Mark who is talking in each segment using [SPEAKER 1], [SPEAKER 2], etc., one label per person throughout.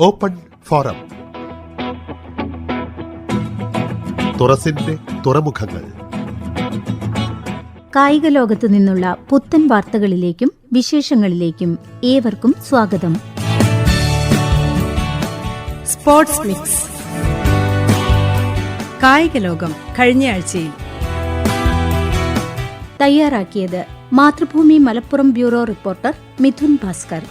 [SPEAKER 1] Open forum തുറസിന്റെ തുറമുഖങ്ങൾ.
[SPEAKER 2] കായിക ലോകത്തു നിന്നുള്ള പുത്തൻ വാർത്തകളിലേക്കും വിശേഷങ്ങളിലേക്കും ഏവർക്കും സ്വാഗതം.
[SPEAKER 3] Sports mix. കായിക ലോകം കഴിഞ്ഞയാഴ്ചയിൽ.
[SPEAKER 2] തയ്യാറാക്കിയത് Mathrubhumi Malappuram bureau reporter Mithun Bhaskar.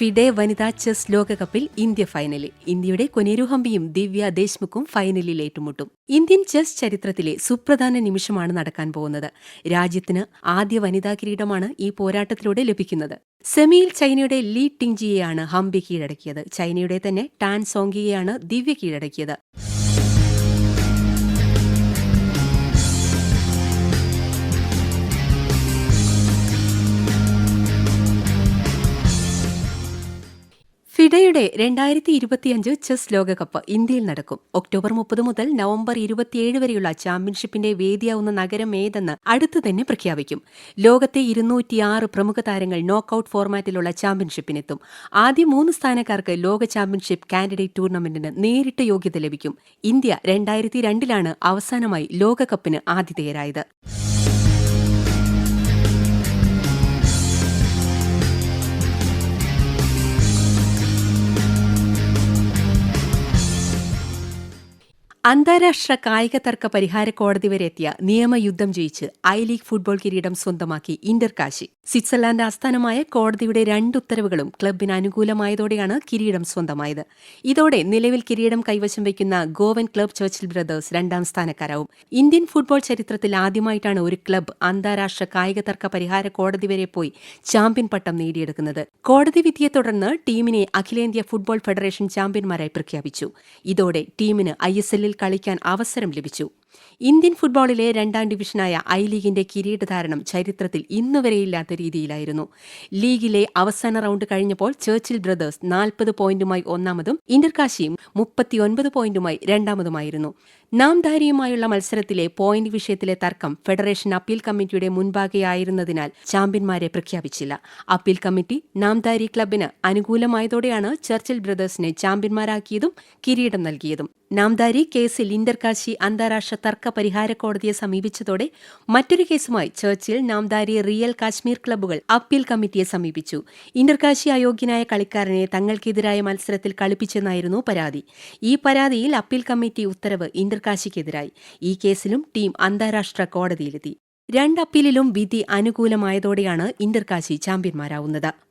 [SPEAKER 4] FIDE വനിതാ ചെസ് ലോകകപ്പിൽ ഇന്ത്യ ഫൈനലിൽ. ഇന്ത്യയുടെ കൊനേരു ഹംബിയും ദിവ്യ ദേശ്മുഖും ഫൈനലിൽ ഏറ്റുമുട്ടും. ഇന്ത്യൻ ചെസ് ചരിത്രത്തിലെ സുപ്രധാന നിമിഷമാണ് നടക്കാൻ പോകുന്നത്. രാജ്യത്തിന് ആദ്യ വനിതാ കിരീടമാണ് ഈ പോരാട്ടത്തിലൂടെ ലഭിക്കുന്നത്. സെമിയിൽ ചൈനയുടെ ലീ ടിങ്ജിയെയാണ് ഹംബി കീഴടക്കിയത്. ചൈനയുടെ തന്നെ ടാൻ സോങ്കിയെയാണ് ദിവ്യ കീഴടക്കിയത്. ഫിഡയുടെ രണ്ടായിരത്തി ഇരുപത്തിയഞ്ച് ചെസ് ലോകകപ്പ് ഇന്ത്യയിൽ നടക്കും. ഒക്ടോബർ മുപ്പത് മുതൽ നവംബർ ഇരുപത്തിയേഴ് വരെയുള്ള ചാമ്പ്യൻഷിപ്പിന്റെ വേദിയാവുന്ന നഗരം ഏതെന്ന് അടുത്തു തന്നെ പ്രഖ്യാപിക്കും. ലോകത്തെ ഇരുന്നൂറ്റിയാറ് പ്രമുഖ താരങ്ങൾ നോക്കൌട്ട് ഫോർമാറ്റിലുള്ള ചാമ്പ്യൻഷിപ്പിനെത്തും. ആദ്യ മൂന്ന് സ്ഥാനക്കാർക്ക് ലോക ചാമ്പ്യൻഷിപ്പ് കാൻഡിഡേറ്റ് ടൂർണമെന്റിന് നേരിട്ട് യോഗ്യത ലഭിക്കും. ഇന്ത്യ രണ്ടായിരത്തി രണ്ടിലാണ് അവസാനമായി ലോകകപ്പിന് ആതിഥേയരായത്. അന്താരാഷ്ട്ര കായിക തർക്ക പരിഹാര കോടതി വരെ എത്തിയ നിയമയുദ്ധം ജയിച്ച് ഐ ലീഗ് ഫുട്ബോൾ കിരീടം സ്വന്തമാക്കി ഇന്റർ കാശി. സ്വിറ്റ്സർലാൻഡ് ആസ്ഥാനമായ കോടതിയുടെ രണ്ട് ഉത്തരവുകളും ക്ലബിന് അനുകൂലമായതോടെയാണ് കിരീടം സ്വന്തമായത്. ഇതോടെ നിലവിൽ കിരീടം കൈവശം വയ്ക്കുന്ന ഗോവൻ ക്ലബ് ചർച്ചിൽ ബ്രദേഴ്സ് രണ്ടാം സ്ഥാനക്കാരാവും. ഇന്ത്യൻ ഫുട്ബോൾ ചരിത്രത്തിൽ ആദ്യമായിട്ടാണ് ഒരു ക്ലബ് അന്താരാഷ്ട്ര കായിക തർക്ക പരിഹാര കോടതി വരെ പോയി ചാമ്പ്യൻ പട്ടം നേടിയെടുക്കുന്നത്. കോടതി വിധിയെ തുടർന്ന് ടീമിനെ അഖിലേന്ത്യാ ഫുട്ബോൾ ഫെഡറേഷൻ ചാമ്പ്യന്മാരായി പ്രഖ്യാപിച്ചു. ഇതോടെ ടീമിന് ഐ എസ് എല്ലിൽ കളിക്കാൻ അവസരം ലഭിച്ചു ഇന്ത്യൻ ഫുട്ബോളിലെ രണ്ടാം ഡിവിഷനായ ഐ ലീഗിന്റെ കിരീടധാരണം ചരിത്രത്തിൽ ഇന്നുവരെയില്ലാത്ത രീതിയിലായിരുന്നു. ലീഗിലെ അവസാന റൗണ്ട് കഴിഞ്ഞപ്പോൾ ചേർച്ചിൽ ബ്രദേഴ്സ് നാൽപ്പത് പോയിന്റുമായി ഒന്നാമതും ഇന്റർകാശിയും മുപ്പത്തിയൊൻപത് പോയിന്റുമായി രണ്ടാമതുമായിരുന്നു. നാംധാരിയുമായുള്ള മത്സരത്തിലെ പോയിന്റ് വിഷയത്തിലെ തർക്കം ഫെഡറേഷൻ അപ്പീൽ കമ്മിറ്റിയുടെ മുൻപാകെയായിരുന്നതിനാൽ ചാമ്പ്യന്മാരെ പ്രഖ്യാപിച്ചില്ല. അപ്പീൽ കമ്മിറ്റി നാംധാരി ക്ലബിന് അനുകൂലമായതോടെയാണ് ചർച്ചിൽ ബ്രദേഴ്സിനെ ചാമ്പ്യന്മാരാക്കിയതും കിരീടം നൽകിയതും. നാംധാരി കേസിൽ ഇന്റർകാശി അന്താരാഷ്ട്ര തർക്ക പരിഹാര കോടതിയെ സമീപിച്ചതോടെ മറ്റൊരു കേസുമായി ചർച്ചിൽ നാംദാരി റിയൽ കാശ്മീർ ക്ലബ്ബുകൾ അപ്പീൽ കമ്മിറ്റിയെ സമീപിച്ചു. ഇന്റർകാശി അയോഗ്യനായ കളിക്കാരനെ തങ്ങൾക്കെതിരായ മത്സരത്തിൽ കളിപ്പിച്ചെന്നായിരുന്നു പരാതി. ഈ പരാതിയിൽ അപ്പീൽ കമ്മിറ്റി ഉത്തരവ് ഇന്റർകാശിക്കെതിരായി ഈ കേസിലും ടീം അന്താരാഷ്ട്ര കോടതിയിലെത്തി. രണ്ട് അപ്പീലിലും വിധി അനുകൂലമായതോടെയാണ് ഇന്റർകാശി ചാമ്പ്യന്മാരാവുന്നത്.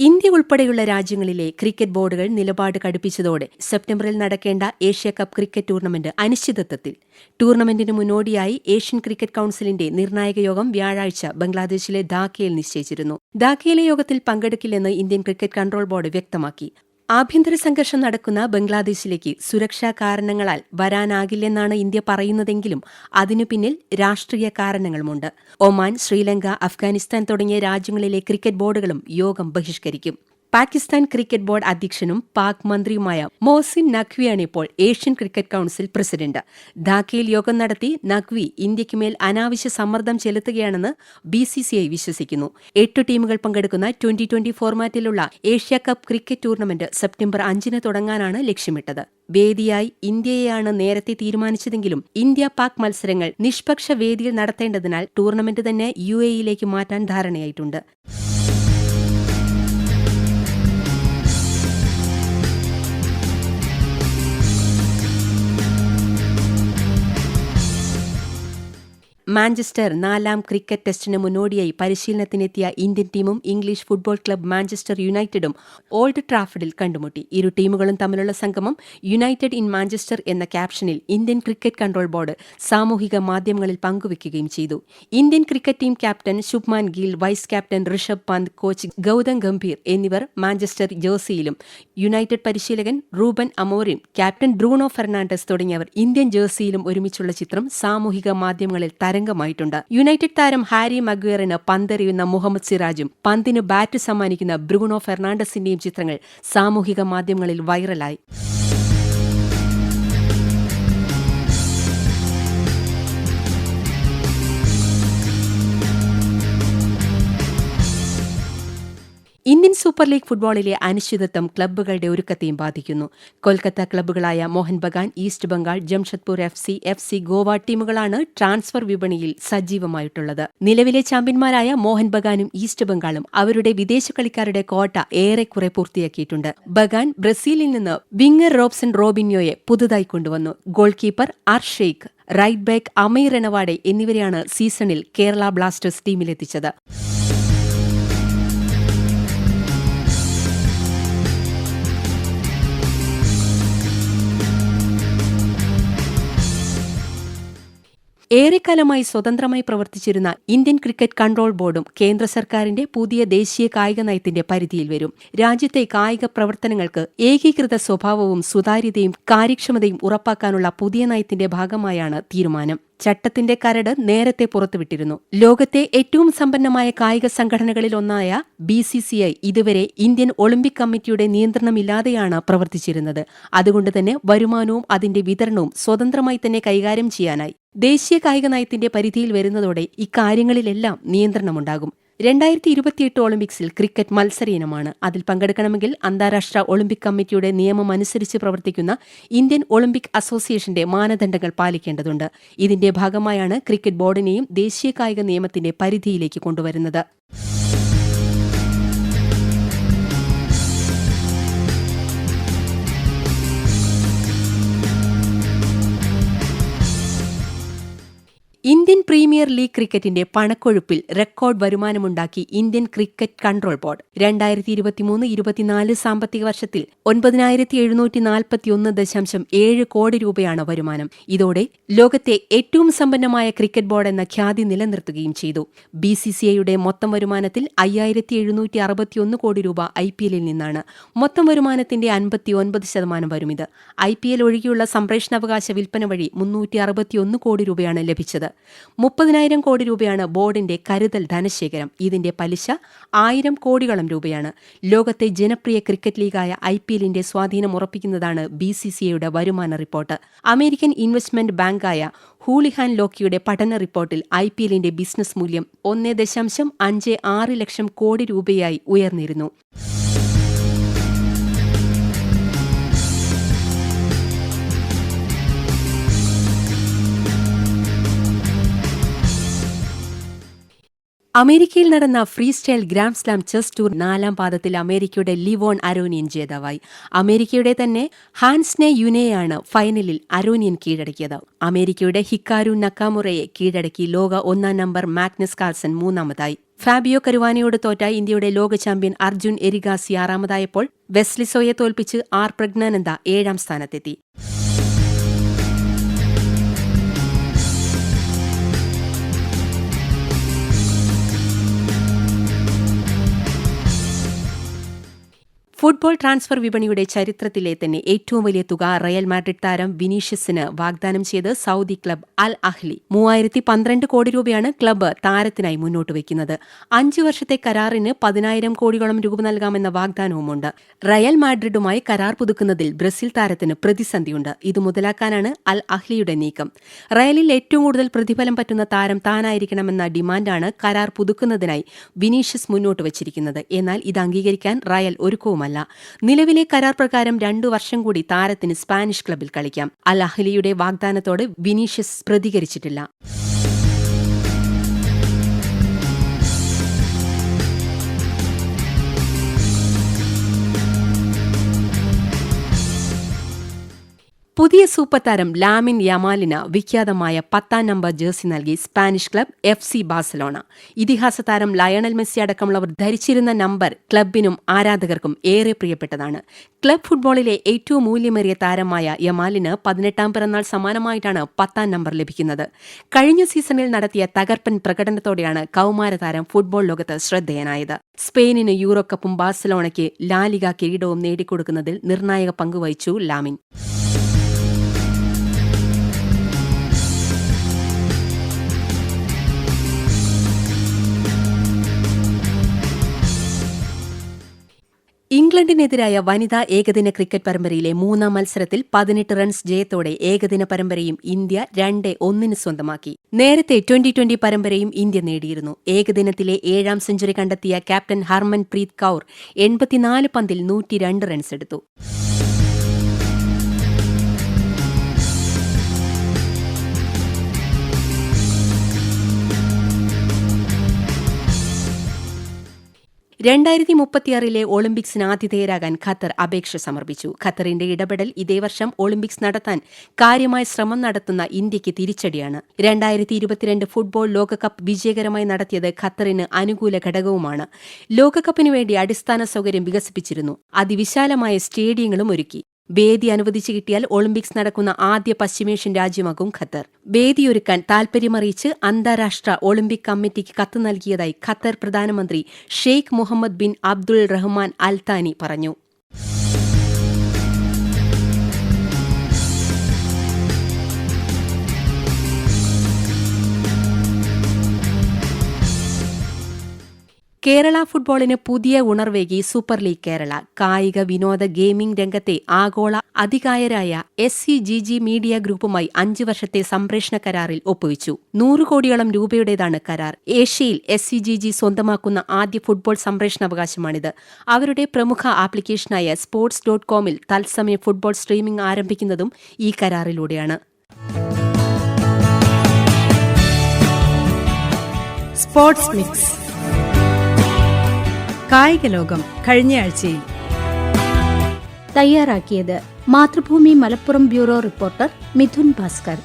[SPEAKER 4] ഇന്ത്യ ഉൾപ്പെടെയുള്ള രാജ്യങ്ങളിലെ ക്രിക്കറ്റ് ബോർഡുകൾ നിലപാട് കടുപ്പിച്ചതോടെ സെപ്റ്റംബറിൽ നടക്കേണ്ട ഏഷ്യ കപ്പ് ക്രിക്കറ്റ് ടൂർണമെന്റ് അനിശ്ചിതത്വത്തിൽ. ടൂർണമെന്റിന് മുന്നോടിയായി ഏഷ്യൻ ക്രിക്കറ്റ് കൌൺസിലിന്റെ നിർണായക യോഗം വ്യാഴാഴ്ച ബംഗ്ലാദേശിലെ ധാക്കയിൽ നിശ്ചയിച്ചിരുന്നു. ധാക്കയിലെ യോഗത്തിൽ പങ്കെടുക്കില്ലെന്ന് ഇന്ത്യൻ ക്രിക്കറ്റ് കൺട്രോൾ ബോർഡ് വ്യക്തമാക്കി. ആഭ്യന്തര സംഘർഷം നടക്കുന്ന ബംഗ്ലാദേശിലേക്ക് സുരക്ഷാ കാരണങ്ങളാൽ വരാനാകില്ലെന്നാണ് ഇന്ത്യ പറയുന്നതെങ്കിലും അതിനു പിന്നിൽ രാഷ്ട്രീയ കാരണങ്ങളുമുണ്ട്. ഒമാൻ ശ്രീലങ്ക അഫ്ഗാനിസ്ഥാൻ തുടങ്ങിയ രാജ്യങ്ങളിലെ ക്രിക്കറ്റ് ബോർഡുകളും യോഗം ബഹിഷ്കരിക്കും. പാകിസ്ഥാൻ ക്രിക്കറ്റ് ബോർഡ് അധ്യക്ഷനും പാക് മന്ത്രിയുമായ മോസിൻ നഖ്വിയാണ് ഇപ്പോൾ ഏഷ്യൻ ക്രിക്കറ്റ് കൌൺസിൽ പ്രസിഡന്റ്. ധാക്കയിൽ യോഗം നടത്തി നഖ്വി ഇന്ത്യയ്ക്ക് മേൽ അനാവശ്യ സമ്മർദ്ദം ചെലുത്തുകയാണെന്ന് ബി സി സി ഐ വിശ്വസിക്കുന്നു. എട്ട് ടീമുകൾ പങ്കെടുക്കുന്ന twenty twenty ഫോർമാറ്റിലുള്ള Asia cup cricket tournament September അഞ്ചിന് തുടങ്ങാനാണ് ലക്ഷ്യമിട്ടത്. വേദിയായി ഇന്ത്യയെയാണ് നേരത്തെ തീരുമാനിച്ചതെങ്കിലും ഇന്ത്യ പാക് മത്സരങ്ങൾ നിഷ്പക്ഷ വേദിയിൽ നടത്തേണ്ടതിനാൽ ടൂർണമെന്റ് തന്നെ യു എയിലേക്ക് മാറ്റാൻ ധാരണയായിട്ടുണ്ട്. മാഞ്ചസ്റ്റർ നാലാം ക്രിക്കറ്റ് ടെസ്റ്റിന് മുന്നോടിയായി പരിശീലനത്തിനെത്തിയ ഇന്ത്യൻ ടീമും ഇംഗ്ലീഷ് ഫുട്ബോൾ ക്ലബ് മാഞ്ചസ്റ്റർ യുണൈറ്റഡും ഓൾഡ് ട്രാഫഡിൽ കണ്ടുമുട്ടി. ഇരു ടീമുകളും തമ്മിലുള്ള സംഗമം യുണൈറ്റഡ് ഇൻ മാഞ്ചസ്റ്റർ എന്ന ക്യാപ്ഷനിൽ ഇന്ത്യൻ ക്രിക്കറ്റ് കൺട്രോൾ ബോർഡ് സാമൂഹിക മാധ്യമങ്ങളിൽ പങ്കുവയ്ക്കുകയും ചെയ്തു. Indian cricket team captain Shubman Gill vice captain Rishabh Pant coach Gautam Gambhir എന്നിവർ മാഞ്ചസ്റ്റർ ജേഴ്സിയിലും യുണൈറ്റഡ് പരിശീലകൻ Ruben Amorim captain Bruno Fernandes തുടങ്ങിയവർ ഇന്ത്യൻ ജേഴ്സിയിലും ഒരുമിച്ചുള്ള ചിത്രം സാമൂഹിക മാധ്യമങ്ങളിൽ തരം തരംഗമായിട്ടുണ്ട് യുണൈറ്റഡ് താരം ഹാരി മഗ്വേറിന് പന്തെറിയുന്ന മുഹമ്മദ് സിറാജും പന്തിന് ബാറ്റ് സമ്മാനിക്കുന്ന ബ്രൂണോ ഫെർണാണ്ടസിന്റെയും ചിത്രങ്ങൾ സാമൂഹിക മാധ്യമങ്ങളിൽ വൈറലായി. ഇന്ത്യൻ സൂപ്പർ ലീഗ് ഫുട്ബോളിലെ അനിശ്ചിതത്വം ക്ലബ്ബുകളുടെ ഒരുക്കത്തെയും ബാധിക്കുന്നു. Kolkata ക്ലബ്ബുകളായ Mohun Bagan east Bengal Jamshedpur F C F C Goa ടീമുകളാണ് ട്രാൻസ്ഫർ വിപണിയിൽ സജീവമായിട്ടുള്ളത്. നിലവിലെ ചാമ്പ്യന്മാരായ മോഹൻ ബഗാനും ഈസ്റ്റ് ബംഗാളും അവരുടെ വിദേശ കളിക്കാരുടെ കോട്ട ഏറെക്കുറെ പൂർത്തിയാക്കിയിട്ടുണ്ട്. ബഗാൻ ബ്രസീലിൽ നിന്ന് വിങ്ങർ റോബ്സൺ റോബിന്യോയെ പുതുതായി കൊണ്ടുവന്നു. Goal keeper R right back അമീർ റെനവാഡെ എന്നിവരെയാണ് സീസണിൽ കേരള ബ്ലാസ്റ്റേഴ്സ് ടീമിലെത്തിച്ചത്. ഏറെക്കാലമായി സ്വതന്ത്രമായി പ്രവർത്തിച്ചിരുന്ന ഇന്ത്യൻ ക്രിക്കറ്റ് കൺട്രോൾ ബോർഡും കേന്ദ്ര സർക്കാരിന്റെ പുതിയ ദേശീയ കായിക നയത്തിന്റെ പരിധിയിൽ വരും. രാജ്യത്തെ കായിക പ്രവർത്തനങ്ങൾക്ക് ഏകീകൃത സ്വഭാവവും സുതാര്യതയും കാര്യക്ഷമതയും ഉറപ്പാക്കാനുള്ള പുതിയ നയത്തിന്റെ ഭാഗമായാണ് തീരുമാനം. ചട്ടത്തിന്റെ കരട് നേരത്തെ പുറത്തുവിട്ടിരുന്നു. ലോകത്തെ ഏറ്റവും സമ്പന്നമായ കായിക സംഘടനകളിലൊന്നായ ബി സി സി ഐ ഇതുവരെ ഇന്ത്യൻ ഒളിമ്പിക് കമ്മിറ്റിയുടെ നിയന്ത്രണമില്ലാതെയാണ് പ്രവർത്തിച്ചിരുന്നത്. അതുകൊണ്ട് തന്നെ വരുമാനവും അതിന്റെ വിതരണവും സ്വതന്ത്രമായി തന്നെ കൈകാര്യം ചെയ്യാനായി. ദേശീയ കായിക നയത്തിന്റെ പരിധിയിൽ വരുന്നതോടെ ഇക്കാര്യങ്ങളിലെല്ലാം നിയന്ത്രണമുണ്ടാകും. രണ്ടായിരത്തി ഇരുപത്തിയെട്ട് ഒളിമ്പിക്സിൽ ക്രിക്കറ്റ് മത്സര ഇനമാണ് അതിൽ പങ്കെടുക്കണമെങ്കിൽ അന്താരാഷ്ട്ര ഒളിമ്പിക് കമ്മിറ്റിയുടെ നിയമം അനുസരിച്ച് പ്രവർത്തിക്കുന്ന ഇന്ത്യൻ ഒളിമ്പിക് അസോസിയേഷന്റെ മാനദണ്ഡങ്ങൾ പാലിക്കേണ്ടതുണ്ട്. ഇതിന്റെ ഭാഗമായാണ് ക്രിക്കറ്റ് ബോർഡിനെയും ദേശീയ കായിക നിയമത്തിന്റെ പരിധിയിലേക്ക് കൊണ്ടുവരുന്നത്. ഇന്ത്യൻ പ്രീമിയർ ലീഗ് ക്രിക്കറ്റിന്റെ പണക്കൊഴുപ്പിൽ റെക്കോർഡ് വരുമാനമുണ്ടാക്കി ഇന്ത്യൻ ക്രിക്കറ്റ് കൺട്രോൾ ബോർഡ്. രണ്ടായിരത്തി ഇരുപത്തിമൂന്ന് ഇരുപത്തിനാല് സാമ്പത്തിക വർഷത്തിൽ ഒൻപതിനായിരത്തി എഴുന്നൂറ്റി നാൽപ്പത്തിയൊന്ന് ദശാംശം ഏഴ് കോടി രൂപയാണ് വരുമാനം. ഇതോടെ ലോകത്തെ ഏറ്റവും സമ്പന്നമായ ക്രിക്കറ്റ് ബോർഡ് എന്ന ഖ്യാതി നിലനിർത്തുകയും ചെയ്തു. ബി സി സി ഐയുടെ മൊത്തം വരുമാനത്തിൽ അയ്യായിരത്തി എഴുന്നൂറ്റി അറുപത്തിയൊന്ന് കോടി രൂപ ഐ പി എല്ലിൽ നിന്നാണ്. മൊത്തം വരുമാനത്തിന്റെ അൻപത്തിയൊൻപത് ശതമാനം വരും ഇത് ഐ പി എൽ ഒഴികെയുള്ള സംപ്രേഷണാവകാശ വിൽപ്പന വഴി മുന്നൂറ്റി അറുപത്തിയൊന്ന് കോടി രൂപയാണ് ലഭിച്ചത്. മുപ്പതിനായിരം കോടി രൂപയാണ് ബോർഡിന്റെ കരുതൽ ധനശേഖരം. ഇതിന്റെ പലിശ ആയിരം കോടിയോളം രൂപയാണ്. ലോകത്തെ ജനപ്രിയ ക്രിക്കറ്റ് ലീഗായ ഐ പി എല്ലിന്റെ സ്വാധീനം ഉറപ്പിക്കുന്നതാണ് ബി സി സി ഐയുടെ വരുമാന റിപ്പോർട്ട്. അമേരിക്കൻ ഇൻവെസ്റ്റ്മെന്റ് ബാങ്കായ ഹൂളിഹാൻ ലോക്കിയുടെ പഠന റിപ്പോർട്ടിൽ ഐ പി എല്ലിന്റെ ബിസിനസ് മൂല്യം ഒന്ന് ദശാംശം അഞ്ച് ആറ് ലക്ഷം കോടി രൂപയായി ഉയർന്നിരുന്നു. അമേരിക്കയിൽ നടന്ന freestyle grand slam chess tour നാലാം പാദത്തിൽ അമേരിക്കയുടെ ലിവോൺ അരോനിയൻ ജേതാവായി. അമേരിക്കയുടെ തന്നെ ഹാൻസ്നെ യുനെയാണ് ഫൈനലിൽ അരോനിയൻ കീഴടക്കിയത്. അമേരിക്കയുടെ ഹിക്കാരു നക്കാമുറയെ കീഴടക്കി ലോക ഒന്നാം നമ്പർ മാഗ്നസ് കാൽസൺ മൂന്നാമതായി. ഫാബിയോ കരുവാനയോട് തോറ്റ ഇന്ത്യയുടെ ലോക ചാമ്പ്യൻ അർജുൻ എരിഗാസി ആറാമതായപ്പോൾ വെസ്ലിസോയെ തോൽപ്പിച്ച് ആർ പ്രജ്ഞാനന്ദ ഏഴാം സ്ഥാനത്തെത്തി. ഫുട്ബോൾ ട്രാൻസ്ഫർ വിപണിയുടെ ചരിത്രത്തിലെ തന്നെ ഏറ്റവും വലിയ തുക റയൽ മാഡ്രിഡ് താരം വിനീഷ്യസിന് വാഗ്ദാനം ചെയ്ത് സൗദി ക്ലബ് അൽ അഹ്ലി മൂവായിരത്തി പന്ത്രണ്ട് കോടി രൂപയാണ് ക്ലബ്ബ് താരത്തിനായി മുന്നോട്ട് വയ്ക്കുന്നത്. അഞ്ചു വർഷത്തെ കരാറിന് പതിനായിരം കോടിയോളം രൂപ നൽകാമെന്ന വാഗ്ദാനവുമുണ്ട്. റയൽ മാഡ്രിഡുമായി കരാർ പുതുക്കുന്നതിൽ ബ്രസീൽ താരത്തിന് പ്രതിസന്ധിയുണ്ട്. ഇത് മുതലാക്കാനാണ് അൽ അഹ്ലിയുടെ നീക്കം. റയലിൽ ഏറ്റവും കൂടുതൽ പ്രതിഫലം പറ്റുന്ന താരം താനായിരിക്കണമെന്ന ഡിമാൻഡാണ് കരാർ പുതുക്കുന്നതിനായി വിനീഷ്യസ് മുന്നോട്ട് വച്ചിരിക്കുന്നത്. എന്നാൽ ഇത് അംഗീകരിക്കാൻ റയൽ ഒരുക്കവുമല്ല നിലവിലെ കരാർ പ്രകാരം രണ്ടു വർഷം കൂടി താരത്തിന് സ്പാനിഷ് ക്ലബിൽ കളിക്കാം. അൽ അഹ്ലിയുടെ വാഗ്ദാനത്തോട് വിനീഷ്യസ് പ്രതികരിച്ചിട്ടില്ല. പുതിയ സൂപ്പർ താരം ലാമിൻ യമാലിന് വിഖ്യാതമായ പത്താം നമ്പർ ജേഴ്സി നൽകി Spanish club F C Barcelona. ഇതിഹാസ താരം ലയണൽ മെസ്സി അടക്കമുള്ളവർ ധരിച്ചിരുന്ന നമ്പർ ക്ലബിനും ആരാധകർക്കും ഏറെ പ്രിയപ്പെട്ടതാണ്. ക്ലബ് ഫുട്ബോളിലെ ഏറ്റവും മൂല്യമേറിയ താരമായ യമാലിന് പതിനെട്ടാം പിറന്നാൾ സമാനമായിട്ടാണ് പത്താം നമ്പർ ലഭിക്കുന്നത്. കഴിഞ്ഞ സീസണിൽ നടത്തിയ തകർപ്പൻ പ്രകടനത്തോടെയാണ് കൗമാര താരം ഫുട്ബോൾ ലോകത്ത് ശ്രദ്ധേയനായത്. സ്പെയിനിന് യൂറോ കപ്പും ബാഴ്സലോണയ്ക്ക് ലാലിക കിരീടവും നേടിക്കൊടുക്കുന്നതിൽ നിർണായക പങ്കുവഹിച്ചു ലാമിൻ. ഇംഗ്ലണ്ടിനെതിരായ വനിതാ ഏകദിന ക്രിക്കറ്റ് പരമ്പരയിലെ മൂന്നാം മത്സരത്തിൽ പതിനെട്ട് റൺസ് ജയത്തോടെ ഏകദിന പരമ്പരയും ഇന്ത്യ രണ്ട് ഒന്നിന് സ്വന്തമാക്കി. നേരത്തെ ട്വന്റി ട്വന്റി പരമ്പരയും ഇന്ത്യ നേടിയിരുന്നു. ഏകദിനത്തിലെ ഏഴാം സെഞ്ചുറി കണ്ടെത്തിയ ക്യാപ്റ്റൻ ഹർമൻ പ്രീത് കൌർ എൺപത്തിനാല് പന്തിൽ നൂറ്റിരണ്ട് റൺസ് എടുത്തു. രണ്ടായിരത്തി മുപ്പത്തിയാറിലെ ഒളിമ്പിക്സിന് ആതിഥേയരാകാൻ ഖത്തർ അപേക്ഷ സമർപ്പിച്ചു. ഖത്തറിന്റെ ഇടപെടൽ ഇതേ വർഷം ഒളിമ്പിക്സ് നടത്താൻ കാര്യമായ ശ്രമം നടത്തുന്ന ഇന്ത്യയ്ക്ക് തിരിച്ചടിയാണ്. രണ്ടായിരത്തി ഇരുപത്തിരണ്ട് ഫുട്ബോൾ ലോകകപ്പ് വിജയകരമായി നടത്തിയത് ഖത്തറിന് അനുകൂല ഘടകവുമാണ്. ലോകകപ്പിനു വേണ്ടി അടിസ്ഥാന സൗകര്യം വികസിപ്പിച്ചിരുന്നു. അതിവിശാലമായ സ്റ്റേഡിയങ്ങളും ഒരുക്കി. വേദി അനുവദിച്ചു കിട്ടിയാൽ ഒളിമ്പിക്സ് നടക്കുന്ന ആദ്യ പശ്ചിമേഷ്യൻ രാജ്യമാകും ഖത്തർ. വേദിയൊരുക്കാൻ താൽപര്യമറിയിച്ച് അന്താരാഷ്ട്ര ഒളിമ്പിക് കമ്മിറ്റിക്ക് കത്ത് നൽകിയതായി ഖത്തർ പ്രധാനമന്ത്രി Sheikh Mohammed bin Abdul Rahman Al Thani പറഞ്ഞു. കേരള ഫുട്ബോളിന് പുതിയ ഉണർവേകി സൂപ്പർ ലീഗ് കേരള. കായിക വിനോദ ഗെയിമിംഗ് രംഗത്തെ ആഗോള അധികായരായ S C G G media ഗ്രൂപ്പുമായി അഞ്ചു വർഷത്തെ സംപ്രേഷണ കരാറിൽ ഒപ്പുവെച്ചു. നൂറ് കോടിയോളം രൂപയുടേതാണ് കരാർ. ഏഷ്യയിൽ എസ് സി ജി ജി സ്വന്തമാക്കുന്ന ആദ്യ ഫുട്ബോൾ സംപ്രേഷണാവകാശമാണിത്. അവരുടെ പ്രമുഖ ആപ്ലിക്കേഷനായ സ്പോർട്സ് ഡോട്ട് കോമിൽ തത്സമയ ഫുട്ബോൾ സ്ട്രീമിംഗ് ആരംഭിക്കുന്നതും ഈ കരാറിലൂടെയാണ്.
[SPEAKER 3] Sports mix. കായിക ലോകം കഴിഞ്ഞയാഴ്ചയിൽ.
[SPEAKER 2] തയ്യാറാക്കിയത് മാതൃഭൂമി മലപ്പുറം ബ്യൂറോ റിപ്പോർട്ടർ മിഥുൻ ഭാസ്കർ.